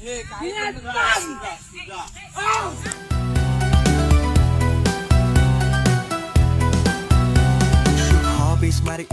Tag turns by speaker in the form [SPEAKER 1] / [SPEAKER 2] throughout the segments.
[SPEAKER 1] Habis mari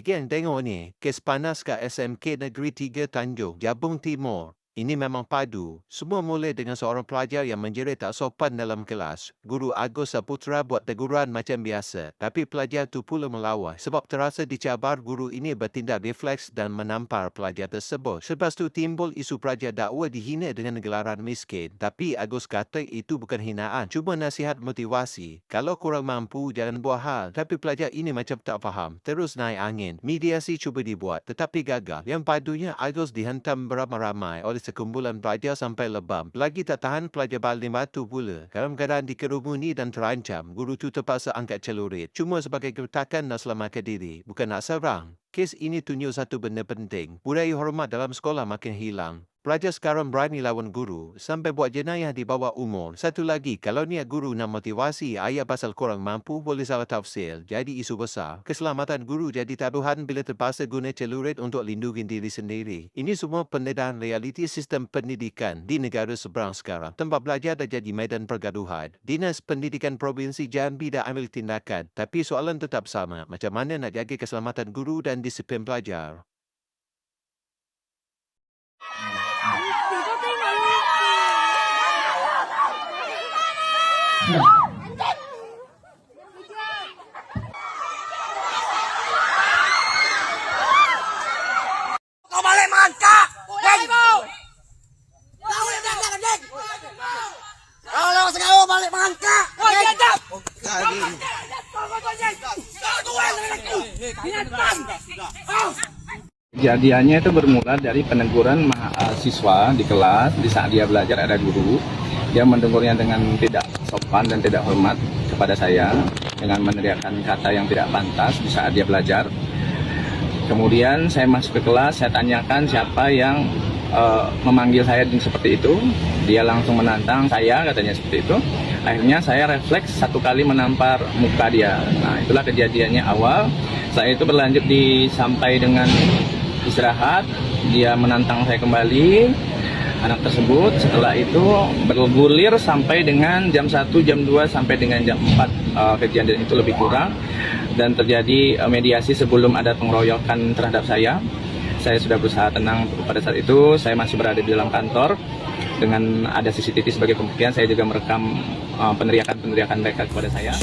[SPEAKER 2] geng tengok ni, kes panas kat SMK Negeri 3 Tanjung, Jabung Timur. Ini memang padu. Semua mula dengan seorang pelajar yang menjerit tak sopan dalam kelas. Guru Agus Saputra buat teguran macam biasa. Tapi pelajar tu pula melawan. Sebab terasa dicabar, guru ini bertindak refleks dan menampar pelajar tersebut. Selepas tu timbul isu pelajar dakwa dihina dengan gelaran miskin. Tapi Agus kata itu bukan hinaan. Cuma nasihat motivasi. Kalau kurang mampu, jangan buat hal. Tapi pelajar ini macam tak faham. Terus naik angin. Mediasi cuba dibuat tetapi gagal. Yang padunya Agus dihantam beramai-ramai oleh sekumpulan pelajar sampai lebam. Lagi tak tahan pelajar baling batu pula. Dalam keadaan dikerumuni dan terancam, guru tu terpaksa angkat celurit. Cuma sebagai keretakan nak selamatkan diri, bukan nak serang. Kes ini tunjuk satu benda penting. Budaya hormat dalam sekolah makin hilang. Pelajar sekarang berani lawan guru sampai buat jenayah di bawah umur. Satu lagi, kalau niat guru nak motivasi ayat pasal kurang mampu boleh salah tafsir. Jadi isu besar. Keselamatan guru jadi taruhan bila terpaksa guna celurit untuk lindungi diri sendiri. Ini semua pendedahan realiti sistem pendidikan di negara seberang sekarang. Tempat belajar dah jadi medan pergaduhan. Dinas Pendidikan Provinsi Jambi dah ambil tindakan. Tapi soalan tetap sama. Macam mana nak jaga keselamatan guru dan disiplin pelajar?
[SPEAKER 3] Kau
[SPEAKER 4] balik!
[SPEAKER 3] Kau yang dah jangan!
[SPEAKER 4] Kau balik!
[SPEAKER 3] Kau jadap!
[SPEAKER 5] Kejadiannya itu bermula dari peneguran mahasiswa di kelas di saat dia belajar ada guru dia menegurnya dengan tidak sopan dan tidak hormat kepada saya dengan meneriakkan kata yang tidak pantas di saat dia belajar. Kemudian saya masuk ke kelas, saya tanyakan siapa yang eh, memanggil saya seperti itu. Dia langsung menantang saya katanya seperti itu. Akhirnya saya refleks satu kali menampar muka dia. Nah itulah kejadiannya awal. Saya itu berlanjut di sampai dengan istirahat. Dia menantang saya kembali. Anak tersebut setelah itu bergulir sampai dengan jam 1, jam 2 sampai dengan jam 4 eh, kejadian itu lebih kurang dan terjadi eh, mediasi sebelum ada pengeroyokan terhadap saya. Saya sudah berusaha tenang pada saat itu. Saya masih berada di dalam kantor dengan ada CCTV sebagai pembuktian. Saya juga merekam eh, peneriakan-peneriakan mereka kepada saya.